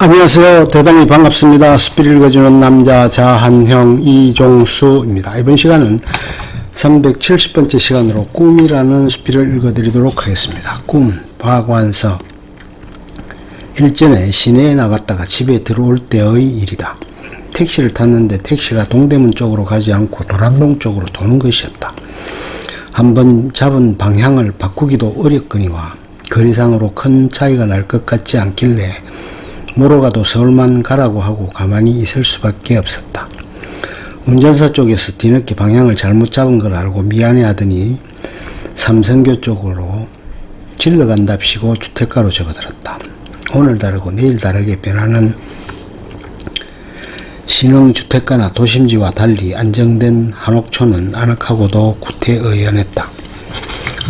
안녕하세요. 대단히 반갑습니다. 스피를 읽어주는 남자 자한형 이종수입니다. 이번 시간은 370번째 시간으로 꿈이라는 스피를 읽어드리도록 하겠습니다. 꿈, 박완서. 일전에 시내에 나갔다가 집에 들어올 때의 일이다. 택시를 탔는데 택시가 동대문 쪽으로 가지 않고 도남동 쪽으로 도는 것이었다. 한번 잡은 방향을 바꾸기도 어렵거니와 거리상으로 큰 차이가 날 것 같지 않길래 모로가도 서울만 가라고 하고 가만히 있을 수밖에 없었다. 운전사 쪽에서 뒤늦게 방향을 잘못 잡은 걸 알고 미안해 하더니 삼성교 쪽으로 질러간답시고 주택가로 접어들었다. 오늘 다르고 내일 다르게 변하는 신흥 주택가나 도심지와 달리 안정된 한옥촌은 아늑하고도 구태의연했다.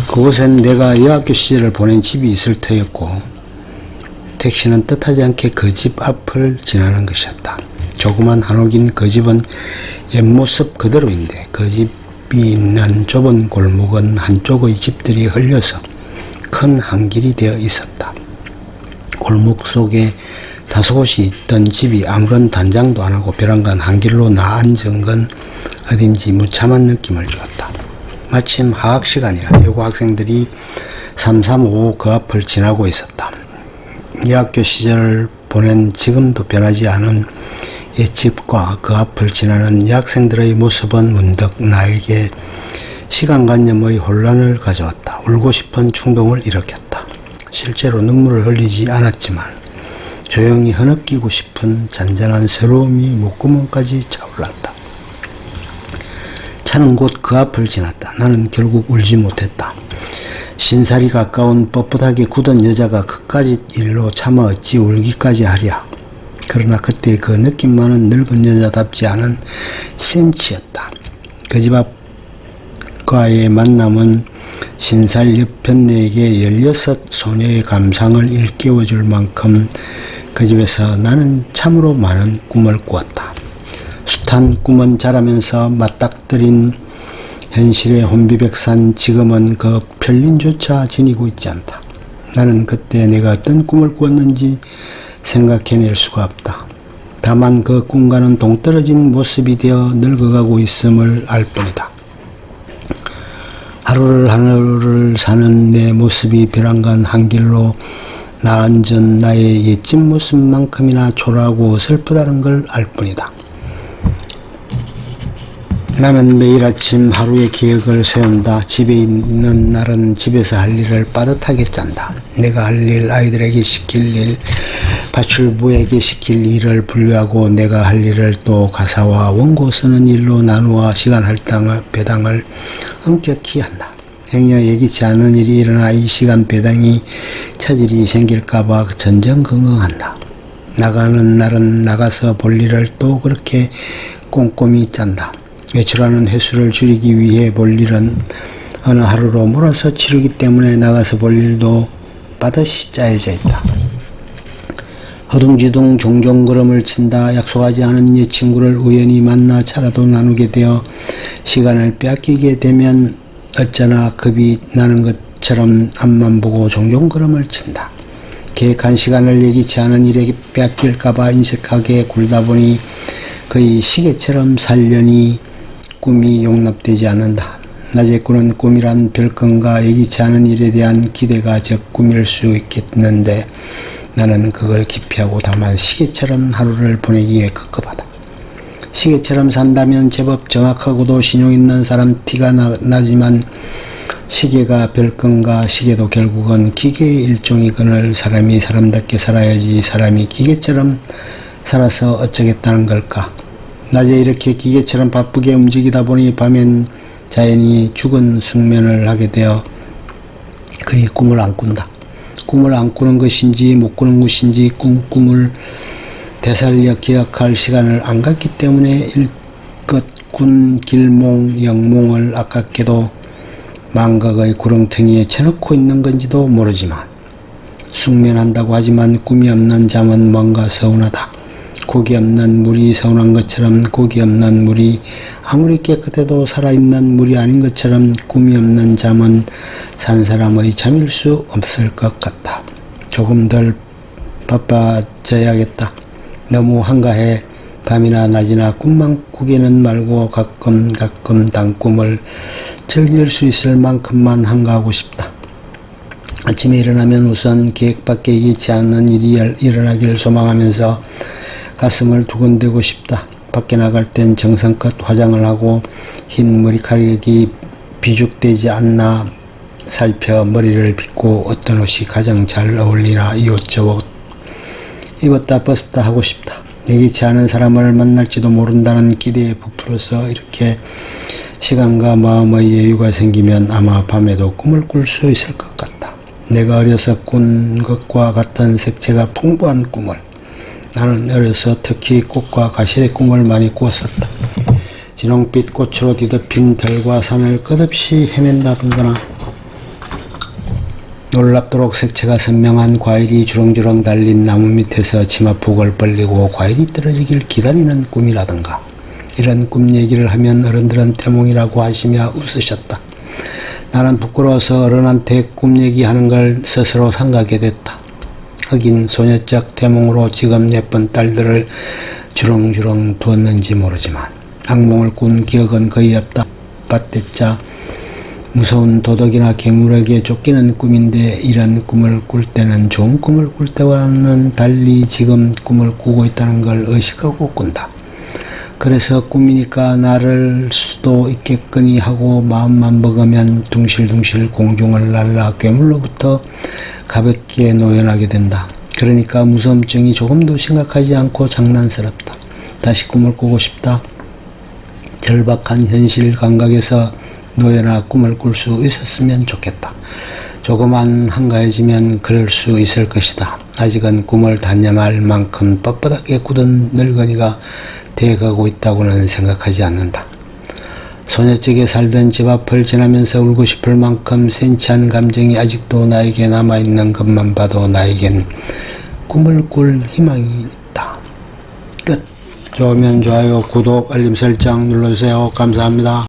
그곳엔 내가 여학교 시절을 보낸 집이 있을 터였고 택시는 뜻하지 않게 그 집 앞을 지나는 것이었다. 조그만 한옥인 그 집은 옛모습 그대로인데 그 집이 있는 좁은 골목은 한쪽의 집들이 흘려서 큰 한길이 되어 있었다. 골목 속에 다섯 곳이 있던 집이 아무런 단장도 안 하고 벼랑간 한길로 나앉은 건 어딘지 무참한 느낌을 주었다. 마침 하학 시간이라 여고 학생들이 3355 그 앞을 지나고 있었다. 여학교 시절을 보낸 지금도 변하지 않은 옛집과 그 앞을 지나는 여학생들의 모습은 문득 나에게 시간관념의 혼란을 가져왔다. 울고 싶은 충동을 일으켰다. 실제로 눈물을 흘리지 않았지만 조용히 흐느끼고 싶은 잔잔한 서러움이 목구멍까지 차올랐다. 차는 곧 그 앞을 지났다. 나는 결국 울지 못했다. 신살이 가까운 뻣뻣하게 굳은 여자가 그까지 일로 참아 어찌 울기까지 하랴. 그러나 그때 그 느낌만은 늙은 여자답지 않은 센치였다. 그 집 앞과의 만남은 신살 옆편내에게 열여섯 소녀의 감상을 일깨워줄 만큼 그 집에서 나는 참으로 많은 꿈을 꾸었다. 숱한 꿈은 자라면서 맞닥뜨린 현실의 혼비백산 지금은 그 편린조차 지니고 있지 않다. 나는 그때 내가 어떤 꿈을 꾸었는지 생각해낼 수가 없다. 다만 그 꿈과는 동떨어진 모습이 되어 늙어가고 있음을 알 뿐이다. 하루를 하루를 사는 내 모습이 벼랑간 한길로 나앉은 나의 옛집 모습만큼이나 초라하고 슬프다는 걸 알 뿐이다. 나는 매일 아침 하루의 계획을 세운다. 집에 있는 날은 집에서 할 일을 빠듯하게 짠다. 내가 할 일, 아이들에게 시킬 일, 파출부에게 시킬 일을 분류하고 내가 할 일을 또 가사와 원고 쓰는 일로 나누어 시간 할당을, 배당을 엄격히 한다. 행여 예기치 않은 일이 일어나 이 시간 배당이 차질이 생길까봐 전전긍긍한다. 나가는 날은 나가서 볼 일을 또 그렇게 꼼꼼히 짠다. 외출하는 횟수를 줄이기 위해 볼 일은 어느 하루로 몰아서 치르기 때문에 나가서 볼 일도 빠듯이 짜여져 있다. 허둥지둥 종종 걸음을 친다 약속하지 않은 옛 친구를 우연히 만나 차라도 나누게 되어 시간을 빼앗기게 되면 어쩌나 겁이 나는 것처럼 앞만 보고 종종 걸음을 친다. 계획한 시간을 예기치 않은 일에 빼앗길까봐 인색하게 굴다 보니 거의 시계처럼 살려니 꿈이 용납되지 않는다. 낮에 꾸는 꿈이란 별건가 예기치 않은 일에 대한 기대가 적 꿈일 수 있겠는데 나는 그걸 기피하고 다만 시계처럼 하루를 보내기에 급급하다. 시계처럼 산다면 제법 정확하고도 신용 있는 사람 티가 나, 나지만 시계가 별건가 시계도 결국은 기계의 일종이거늘 사람이 사람답게 살아야지 사람이 기계처럼 살아서 어쩌겠다는 걸까? 낮에 이렇게 기계처럼 바쁘게 움직이다 보니 밤엔 자연히 죽은 숙면을 하게 되어 그의 꿈을 안 꾼다. 꿈을 안 꾸는 것인지 못 꾸는 것인지 꿈, 꿈을 되살려 기억할 시간을 안 갖기 때문에 일껏 군 길몽 영몽을 아깝게도 망각의 구렁텅이에 쳐놓고 있는 건지도 모르지만 숙면한다고 하지만 꿈이 없는 잠은 뭔가 서운하다. 고기 없는 물이 서운한 것처럼 고기 없는 물이 아무리 깨끗해도 살아있는 물이 아닌 것처럼 꿈이 없는 잠은 산 사람의 잠일 수 없을 것 같다. 조금 덜 바빠져야겠다. 너무 한가해 밤이나 낮이나 꿈만 꾸기는 말고 가끔 가끔 단 꿈을 즐길 수 있을 만큼만 한가하고 싶다. 아침에 일어나면 우선 계획밖에 이기지 않는 일이 일- 일어나길 소망하면서 가슴을 두근대고 싶다. 밖에 나갈 땐 정성껏 화장을 하고 흰 머리카락이 비죽되지 않나 살펴 머리를 빗고 어떤 옷이 가장 잘 어울리나 이 옷 저 옷 입었다 벗었다 하고 싶다. 예기치 않은 사람을 만날지도 모른다는 기대에 부풀어서 이렇게 시간과 마음의 여유가 생기면 아마 밤에도 꿈을 꿀 수 있을 것 같다. 내가 어려서 꾼 것과 같은 색채가 풍부한 꿈을 나는 어려서 특히 꽃과 가실의 꿈을 많이 꾸었었다. 진홍빛 꽃으로 뒤덮인 들과 산을 끝없이 헤맨다든거나 놀랍도록 색채가 선명한 과일이 주렁주렁 달린 나무 밑에서 치마폭을 벌리고 과일이 떨어지길 기다리는 꿈이라든가 이런 꿈 얘기를 하면 어른들은 태몽이라고 하시며 웃으셨다. 나는 부끄러워서 어른한테 꿈 얘기하는 걸 스스로 삼가게 됐다. 하긴 소녀적 태몽으로 지금 예쁜 딸들을 주렁주렁 두었는지 모르지만 악몽을 꾼 기억은 거의 없다. 밭대자 무서운 도덕이나 괴물에게 쫓기는 꿈인데 이런 꿈을 꿀 때는 좋은 꿈을 꿀 때와는 달리 지금 꿈을 꾸고 있다는 걸 의식하고 꾼다. 그래서 꿈이니까 나를 수도 있겠거니 하고 마음만 먹으면 둥실둥실 공중을 날라 괴물로부터 가볍게 노연하게 된다. 그러니까 무서움증이 조금도 심각하지 않고 장난스럽다. 다시 꿈을 꾸고 싶다. 절박한 현실 감각에서 노예나 꿈을 꿀 수 있었으면 좋겠다. 조금만 한가해지면 그럴 수 있을 것이다. 아직은 꿈을 단념할 만큼 뻣뻣하게 굳은 늙은이가 되어가고 있다고는 생각하지 않는다. 소녀적에 살던 집 앞을 지나면서 울고 싶을 만큼 센치한 감정이 아직도 나에게 남아있는 것만 봐도 나에겐 꿈을 꿀 희망이 있다. 끝. 좋으면 좋아요, 구독, 알림 설정 눌러주세요. 감사합니다.